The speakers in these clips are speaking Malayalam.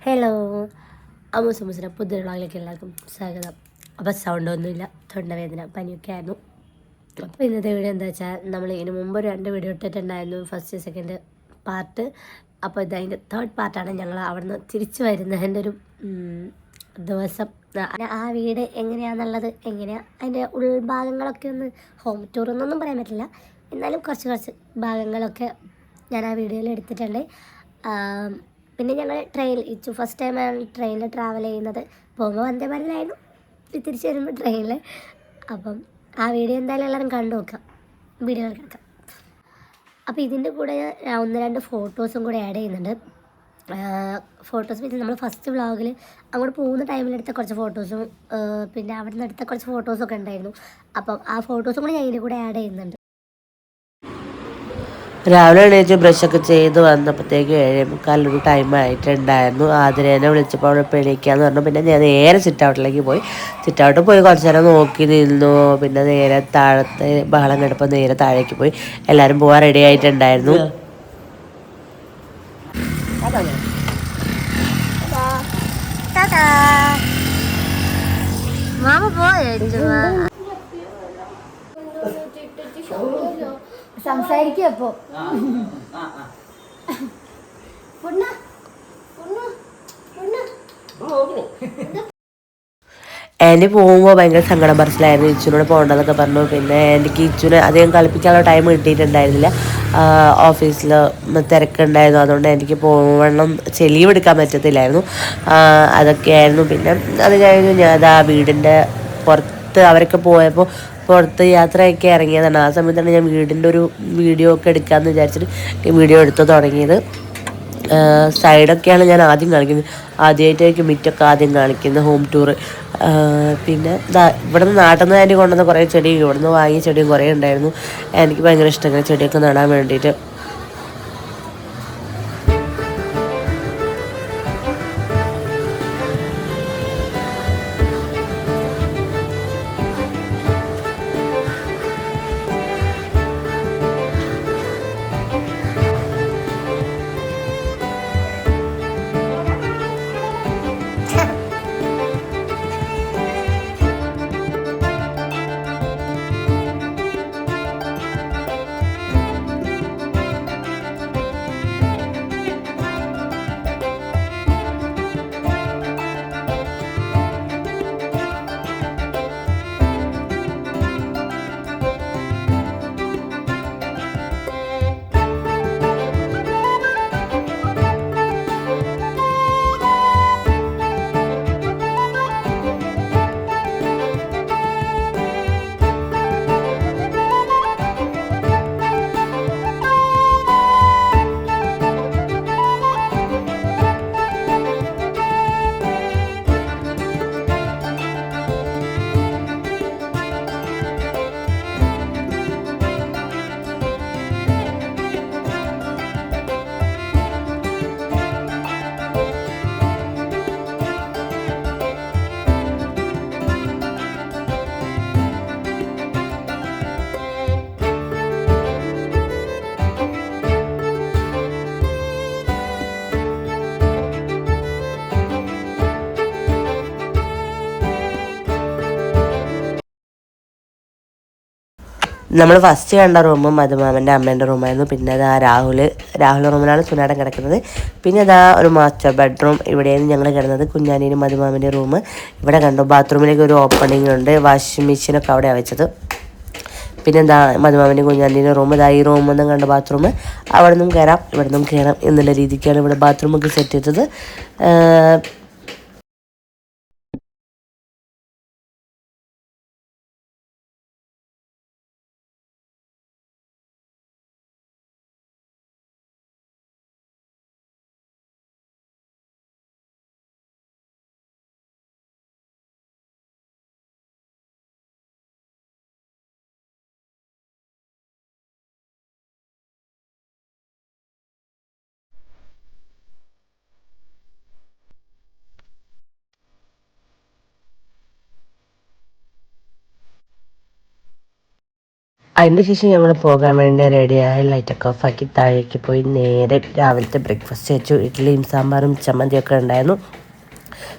ഹലോ അമ്മ അമ്മൂസിന്റെ പുതിയ വ്ളോഗിലേക്ക് എല്ലാവർക്കും സ്വാഗതം. അപ്പോൾ സൗണ്ട് ഒന്നുമില്ല തൊണ്ടവേദന പനിയൊക്കെ ആയിരുന്നു. അപ്പോൾ ഇന്നത്തെ വീഡിയോ എന്താ വെച്ചാൽ നമ്മൾ ഇതിന് മുമ്പ് രണ്ട് വീഡിയോ ഇട്ടിട്ടുണ്ടായിരുന്നു ഫസ്റ്റ് സെക്കൻഡ് പാർട്ട് അപ്പോൾ ഇത് അതിന്റെ തേർഡ് പാർട്ടാണ് ഞങ്ങൾ അവിടെ നിന്ന് തിരിച്ചു വരുന്നതിന്റെ ഒരു ദിവസം. ആ- വീട് എങ്ങനെയാണെന്നുള്ളത് എങ്ങനെയാണ് അതിന്റെ ഉൾഭാഗങ്ങളൊക്കെ ഒന്ന് ഹോം ടൂർ എന്നൊന്നും പറയാൻ പറ്റില്ല. എന്നാലും കുറച്ച് കുറച്ച് ഭാഗങ്ങളൊക്കെ ഞാൻ ആ വീഡിയോയിൽ എടുത്തിട്ടുണ്ട്. പിന്നെ ഞങ്ങൾ ട്രെയിൻ ഇച്ചു. ഫസ്റ്റ് ടൈമാണ് ട്രെയിനിൽ ട്രാവൽ ചെയ്യുന്നത്. പോകുമ്പോൾ വന്ദേ ഭാരതിലായിരുന്നു തിരിച്ച് വരുമ്പോൾ ട്രെയിനിൽ അപ്പം ആ വീഡിയോ എന്തായാലും എല്ലാവരും കണ്ടു നോക്കാം വീഡിയോ കിടക്കാം അപ്പോൾ ഇതിന്റെ കൂടെ ഒന്ന് രണ്ട് ഫോട്ടോസും കൂടെ ആഡ് ചെയ്യുന്നുണ്ട്. ഫോട്ടോസ് വെച്ച് നമ്മൾ ഫസ്റ്റ് വ്ളോഗിൽ അങ്ങോട്ട് പോകുന്ന ടൈമിലെടുത്ത കുറച്ച് ഫോട്ടോസും പിന്നെ അവിടെ നിന്ന് എടുത്ത കുറച്ച് ഫോട്ടോസൊക്കെ ഉണ്ടായിരുന്നു. അപ്പം ആ ഫോട്ടോസും കൂടെ ഞാൻ ഇതിന്റെ കൂടെ ആഡ് ചെയ്യുന്നുണ്ട്. രാവിലെ എണീച്ച് ബ്രഷൊക്കെ ചെയ്ത് വന്നപ്പോഴത്തേക്ക് ഏഴേ മുക്കാലൊരു ടൈം ആയിട്ടുണ്ടായിരുന്നു. ആതിരേനെ വിളിച്ചപ്പോൾ അവിടെ പിണിക്കാന്ന് പറഞ്ഞു. പിന്നെ ഞാൻ നേരെ സിറ്റൗട്ടിലേക്ക് പോയി. സിറ്റൗട്ട് പോയി കുറച്ച് നേരം നോക്കി നിന്നു. പിന്നെ നേരെ താഴത്തെ ബഹളം കിടപ്പോൾ നേരെ താഴേക്ക് പോയി. എല്ലാവരും പോകാൻ റെഡി ആയിട്ടുണ്ടായിരുന്നു. മാമ പോയോ സംസാരിക്കും അപ്പോ. ആന്റി പോകുമ്പോൾ ഭയങ്കര സങ്കടം പറച്ചിലായിരുന്നു ഇച്ചുനോട് പോകണ്ടെന്നൊക്കെ പറഞ്ഞു. പിന്നെ എനിക്ക് ഇച്ചുനെ അധികം കളിപ്പിക്കാനുള്ള ടൈം കിട്ടിയിട്ടുണ്ടായിരുന്നില്ല. ഓഫീസിൽ തിരക്കുണ്ടായിരുന്നു. അതുകൊണ്ട് എനിക്ക് പോകണം ചെലിയും എടുക്കാൻ പറ്റത്തില്ലായിരുന്നു. ആ, അതൊക്കെയായിരുന്നു. പിന്നെ അത് കഴിഞ്ഞു ഞാൻ അതാ വീടിന്റെ പുറത്ത് അവരൊക്കെ പോയപ്പോൾ പുറത്ത് യാത്രയൊക്കെ ഇറങ്ങിയതാണ്. ആ സമയത്താണ് ഞാൻ വീടിന്റെ ഒരു വീഡിയോ ഒക്കെ എടുക്കാമെന്ന് വിചാരിച്ചിട്ട് വീഡിയോ എടുത്ത് തുടങ്ങിയത്. സൈഡൊക്കെയാണ് ഞാൻ ആദ്യം കാണിക്കുന്നത്. ആദ്യമായിട്ടായിരിക്കും മിറ്റൊക്കെ ആദ്യം കാണിക്കുന്നത് ഹോം ടൂർ പിന്നെ ഇവിടെ നിന്ന് നാട്ടിൽ നിന്ന് തന്നെ കൊണ്ടുവന്ന കുറേ ചെടി ഇവിടെ നിന്ന് വാങ്ങിയ ചെടിയും കുറേ ഉണ്ടായിരുന്നു. എനിക്ക് ഭയങ്കര ഇഷ്ടമാണ് ചെടിയൊക്കെ നടാൻ വേണ്ടിയിട്ട്. നമ്മൾ ഫസ്റ്റ് കണ്ട റൂമും മധുമാമന്റെ അമ്മേന്റെ റൂമായിരുന്നു പിന്നെ അതാ രാഹുൽ രാഹുൽ റൂമിലാണ് സുനാടൻ കിടക്കുന്നത്. പിന്നെ അതാ ഒരു മാസ്റ്റർ ബെഡ്റൂം ഇവിടെയാണ് ഞങ്ങൾ കിടന്നത്. കുഞ്ഞാനീനും മധുമാമന്റെ റൂം ഇവിടെ കണ്ടു ബാത്റൂമിലേക്ക് ഒരു ഓപ്പണിംഗ് ഉണ്ട്. വാഷിംഗ് മെഷീനൊക്കെ അവിടെ വെച്ചത്. പിന്നെ എന്താ മധുമാമന്റെ കുഞ്ഞാനീന്റെ റൂം ഇതാ ഈ റൂം എന്നും കണ്ട ബാത്റൂം അവിടെ നിന്നും കയറാം ഇവിടെ നിന്നും കയറാം എന്നുള്ള രീതിക്കാണ് ഇവിടെ ബാത്റൂമൊക്കെ സെറ്റ് ചെയ്തത്. ഏഹ് അതിന്റെ ശേഷം ഞങ്ങൾ പോകാൻ വേണ്ടി റെഡിയായി ലൈറ്റൊക്കെ ഓഫാക്കി താഴേക്ക് പോയി നേരെ രാവിലത്തെ ബ്രേക്ക്ഫാസ്റ്റ് കഴിച്ചു ഇഡ്ഡലിയും സാമ്പാറും ചമ്മന്തിയൊക്കെ ഉണ്ടായിരുന്നു.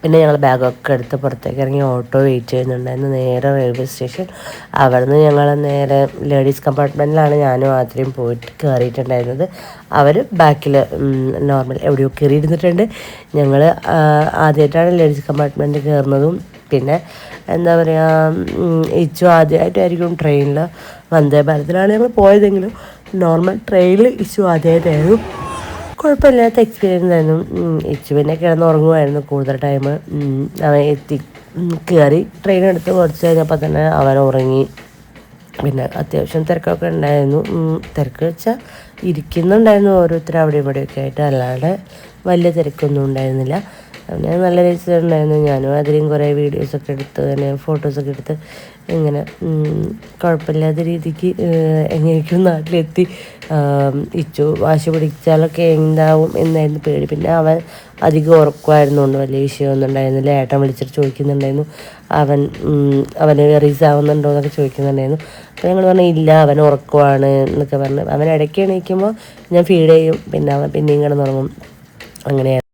പിന്നെ ഞങ്ങൾ ബാഗൊക്കെ എടുത്ത് പുറത്തേക്ക് ഇറങ്ങി ഓട്ടോ വെയിറ്റ് ചെയ്യുന്നുണ്ടായിരുന്നു. നേരെ റെയിൽവേ സ്റ്റേഷൻ അവിടുന്ന് ഞങ്ങൾ നേരെ ലേഡീസ് കമ്പാർട്ട്മെന്റിലാണ് ഞാനും ആദ്യം പോയിട്ട് കയറിയിട്ടുണ്ടായിരുന്നത് അവർ ബാക്കിൽ നോർമൽ എവിടെയോ കയറിയിരുന്നിട്ടുണ്ട് ഞങ്ങൾ ആദ്യമായിട്ടാണ് ലേഡീസ് കമ്പാർട്ട്മെന്റ് കയറുന്നതും പിന്നെ എന്താ പറയുക ഇച്ചു ആദ്യമായിട്ടായിരിക്കും ട്രെയിനിൽ വന്ദേ ഭാരതിലാണ് ഞങ്ങൾ പോയതെങ്കിലും നോർമൽ ട്രെയിനിൽ ഇച്ചു ആദ്യമായിട്ടായിരുന്നു കുഴപ്പമില്ലാത്ത എക്സ്പീരിയൻസ് ആയിരുന്നു. ഇച്ചു പിന്നെ കിടന്നുറങ്ങുമായിരുന്നു കൂടുതൽ ടൈം അവൻ എത്തി കയറി ട്രെയിൻ എടുത്ത് കുറച്ച് കഴിഞ്ഞപ്പോൾ തന്നെ അവൻ ഉറങ്ങി. പിന്നെ അത്യാവശ്യം തിരക്കൊക്കെ ഉണ്ടായിരുന്നു. തിരക്ക് വെച്ചാൽ ഇരിക്കുന്നുണ്ടായിരുന്നു ഓരോരുത്തർ അവിടെ ഇവിടെയൊക്കെ ആയിട്ട്. അല്ലാതെ വലിയ തിരക്കൊന്നും ഉണ്ടായിരുന്നില്ല. പിന്നെ നല്ല രസമുണ്ടായിരുന്നു ഞാനും അതിലും കുറേ വീഡിയോസൊക്കെ എടുത്ത് അങ്ങനെ ഫോട്ടോസൊക്കെ എടുത്ത് ഇങ്ങനെ കുഴപ്പമില്ലാത്ത രീതിക്ക് എങ്ങനെയൊക്കെയോ നാട്ടിലെത്തി. ഇച്ചു വാശി പിടിച്ചാലൊക്കെ എന്താവും എന്നായിരുന്നു പേടി. പിന്നെ അവൻ അധികം ഉറക്കമായിരുന്നുകൊണ്ട് വലിയ വിഷയമൊന്നും ഉണ്ടായിരുന്നില്ല. ഏട്ടൻ വിളിച്ചിട്ട് ചോദിക്കുന്നുണ്ടായിരുന്നു. അവൻ അവന് റിലീസ് ആവുന്നുണ്ടോ എന്നൊക്കെ ചോദിക്കുന്നുണ്ടായിരുന്നു. അപ്പോൾ ഞങ്ങൾ പറഞ്ഞു ഇല്ല അവൻ ഉറക്കുവാണ് എന്നൊക്കെ പറഞ്ഞു. അവൻ ഇടയ്ക്ക് എണീക്കുമ്പോൾ ഞാൻ ഫീഡ് ചെയ്യും. പിന്നെ അവൻ പിന്നെയും കിടന്നുറങ്ങും. അങ്ങനെയായിരുന്നു.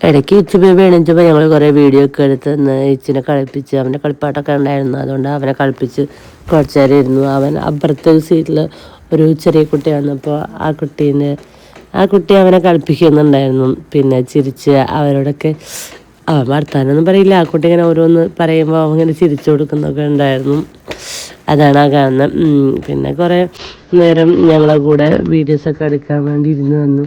ഇടയ്ക്ക് ഇച്ചു ബേബി എണീച്ചപ്പോൾ ഞങ്ങൾ കുറേ വീഡിയോ ഒക്കെ എടുത്ത് ഇച്ചിനെ കളിപ്പിച്ച് അവന്റെ കളിപ്പാട്ടൊക്കെ ഉണ്ടായിരുന്നു അതുകൊണ്ട് അവനെ കളിപ്പിച്ച് കുറച്ച് നേരം ഇരുന്നു. അവൻ അപ്പുറത്തെ സീറ്റിൽ ഒരു ചെറിയ കുട്ടി വന്നപ്പോൾ ആ കുട്ടീനെ ആ കുട്ടി അവനെ കളിപ്പിക്കുന്നുണ്ടായിരുന്നു. പിന്നെ ചിരിച്ച് അവരോടൊക്കെ അവൻ വർത്താനൊന്നും പറയില്ല. ആ കുട്ടി ഇങ്ങനെ ഓരോന്ന് പറയുമ്പോൾ അവൻ ഇങ്ങനെ ചിരിച്ചു കൊടുക്കുന്നൊക്കെ ഉണ്ടായിരുന്നു. അതാണ് ആ കാണുന്നത്. പിന്നെ കുറേ നേരം ഞങ്ങളെ കൂടെ വീഡിയോസൊക്കെ എടുക്കാൻ വേണ്ടി ഇരുന്ന് വന്നു.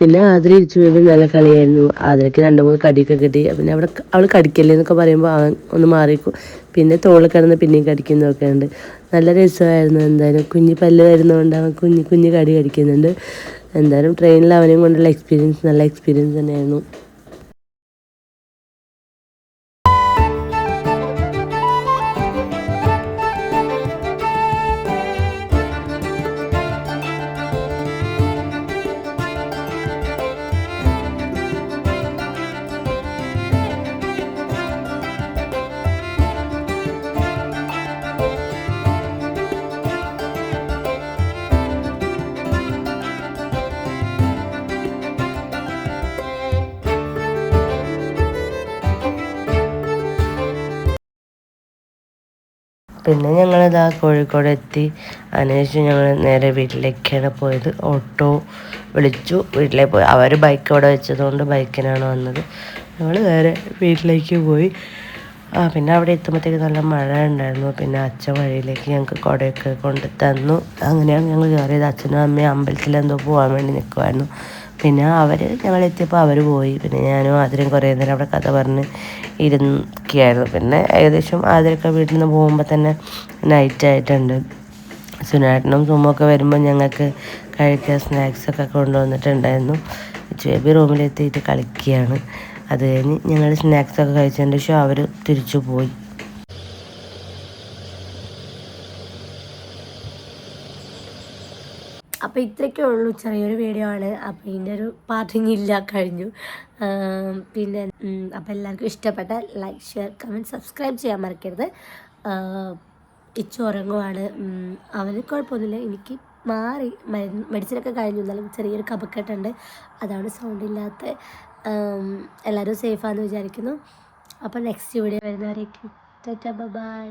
പിന്നെ ആതിര ഇരിച്ചു പോയപ്പോൾ നല്ല കളിയായിരുന്നു. ആതിരക്ക് രണ്ട് മൂന്ന് കടിയൊക്കെ കിട്ടി. പിന്നെ അവിടെ അവൾ കടിക്കല്ലേ എന്നൊക്കെ പറയുമ്പോൾ അവൻ ഒന്ന് മാറിക്കും. പിന്നെ തോളിൽ കിടന്ന് പിന്നെയും കടിക്കുന്നതൊക്കെ ഉണ്ട്. നല്ല രസമായിരുന്നു എന്തായാലും. കുഞ്ഞി പല്ല് വരുന്നതുകൊണ്ട് അവൻ കുഞ്ഞി കുഞ്ഞി കടി കടിക്കുന്നുണ്ട്. എന്തായാലും ട്രെയിനിൽ അവനെയും കൊണ്ടുള്ള എക്സ്പീരിയൻസ് നല്ല എക്സ്പീരിയൻസ് തന്നെയായിരുന്നു. പിന്നെ ഞങ്ങളിതാ കോഴിക്കോട് എത്തി അതിനുശേഷം ഞങ്ങൾ നേരെ വീട്ടിലേക്കാണ് പോയത്. ഓട്ടോ വിളിച്ചു. വീട്ടിലേക്ക് പോയി. അവർ ബൈക്ക് അവിടെ വെച്ചതുകൊണ്ട് ബൈക്കിനാണ് വന്നത്. ഞങ്ങൾ നേരെ വീട്ടിലേക്ക് പോയി. ആ പിന്നെ അവിടെ എത്തുമ്പോഴത്തേക്ക് നല്ല മഴ ഉണ്ടായിരുന്നു പിന്നെ അച്ഛൻ വഴിയിലേക്ക് ഞങ്ങൾക്ക് കുടയൊക്കെ കൊണ്ട് തന്നു അങ്ങനെയാണ് ഞങ്ങൾ കയറിയത്. അച്ഛനും അമ്മയും അമ്പലത്തിൽ എന്തോ പോകാൻ വേണ്ടി നിൽക്കുമായിരുന്നു പിന്നെ അവർ ഞങ്ങൾ എത്തിയപ്പോൾ അവർ പോയി. പിന്നെ ഞാനും ആദ്യം കുറേ നേരം അവിടെ കഥ പറഞ്ഞ് ഇരുന്നൊക്കെയായിരുന്നു പിന്നെ ഏകദേശം ആദ്യമൊക്കെ വീട്ടിൽ നിന്ന് പോകുമ്പോൾ തന്നെ നൈറ്റ് ആയിട്ടുണ്ട്. സുനേട്ടനും സുമൊക്കെ വരുമ്പോൾ ഞങ്ങൾക്ക് കഴിക്കാൻ സ്നാക്സൊക്കെ കൊണ്ടുവന്നിട്ടുണ്ടായിരുന്നു. ബേബി റൂമിലെത്തിയിട്ട് കളിക്കുകയാണ്. അത് കഴിഞ്ഞ് ഞങ്ങൾ സ്നാക്സൊക്കെ കഴിച്ചതിന്റെ ശേഷം അവർ തിരിച്ചു പോയി. അപ്പോൾ ഇത്രയൊക്കെ ഉള്ളൂ ചെറിയൊരു വീഡിയോ ആണ്. അപ്പോൾ ഇതിന്റെ ഒരു പാർട്ടിങ് ഇല്ല കഴിഞ്ഞു. പിന്നെ അപ്പോൾ എല്ലാവർക്കും ഇഷ്ടപ്പെട്ട ലൈക്ക് ഷെയർ കമന്റ് സബ്സ്ക്രൈബ് ചെയ്യാൻ മറക്കരുത്. ഇച്ചു ഉറങ്ങുവാണ്. അവന് കുഴപ്പമൊന്നുമില്ല. എനിക്ക് മാറി മെഡിസിനൊക്കെ കഴിഞ്ഞു. എന്നാലും ചെറിയൊരു കപക്കെട്ടുണ്ട് അതാണ് സൗണ്ട് ഇല്ലാത്ത എല്ലാവരും സേഫാന്ന് വിചാരിക്കുന്നു. അപ്പോൾ നെക്സ്റ്റ് വീഡിയോ വരുന്നവരേക്കും. ബൈ